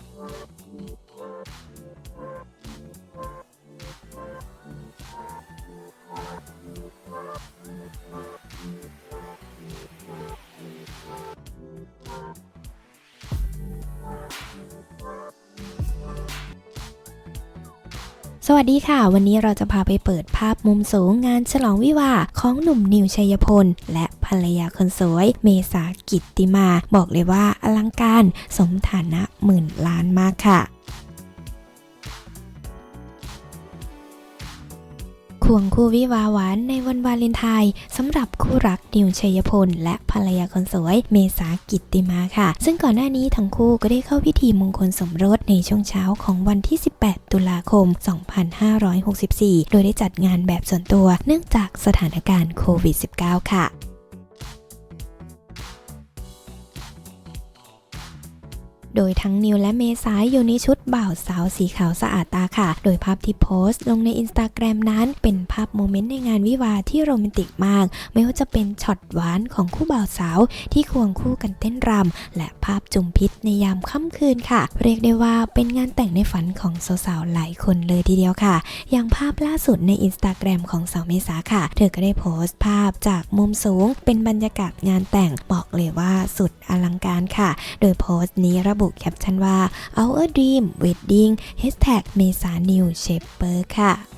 you. สวัสดีค่ะ วันนี้เราจะพาไปเปิดภาพมุมสูงงานฉลองวิวาของหนุ่มนิวชัยพล และภรรยาคนสวย เมษากิตติมา บอกเลยว่าอลังการสมฐานะหมื่นล้านมากค่ะ ควงคู่วิวาหวานในวันวาเลนไทน์สำหรับคู่รักนิวชัยพล และภรรยาคนสวยเมษากิตติมาค่ะ ซึ่งก่อนหน้านี้ทั้งคู่ก็ได้เข้าพิธีมงคลสมรสในช่วงเช้าของวันที่ 18 ตุลาคม 2564 โดยได้จัดงานแบบส่วนตัว เนื่องจากสถานการณ์โควิด -19 ค่ะ โดยทั้งนิวและเมษายอยู่ในชุดบ่าวสาวสีขาวสะอาดตาค่ะ โดยภาพที่โพสต์ลงในอินสตาแกรมนั้น เป็นภาพโมเมนต์ในงานวิวาที่โรแมนติกมาก ไม่ว่าจะเป็นช็อตหวานของคู่บ่าวสาว ที่ควงคู่กันเต้นรำและภาพจุมพิษในยามค่ำคืนค่ะ เรียกได้ว่าเป็นงานแต่งในฝันของสาวๆหลายคนเลยทีเดียวค่ะ อย่างภาพล่าสุดในอินสตาแกรมของสาวเมษาค่ะ เธอก็ได้โพสต์ภาพจากมุมสูง เป็นบรรยากาศงานแต่งบอกเลยว่าสุดอลังการค่ะ โดยโพสต์นี้ระบุูกแคปชั่นว่า our dream Wedding เมษานิวเชปเปอร์ค่ะ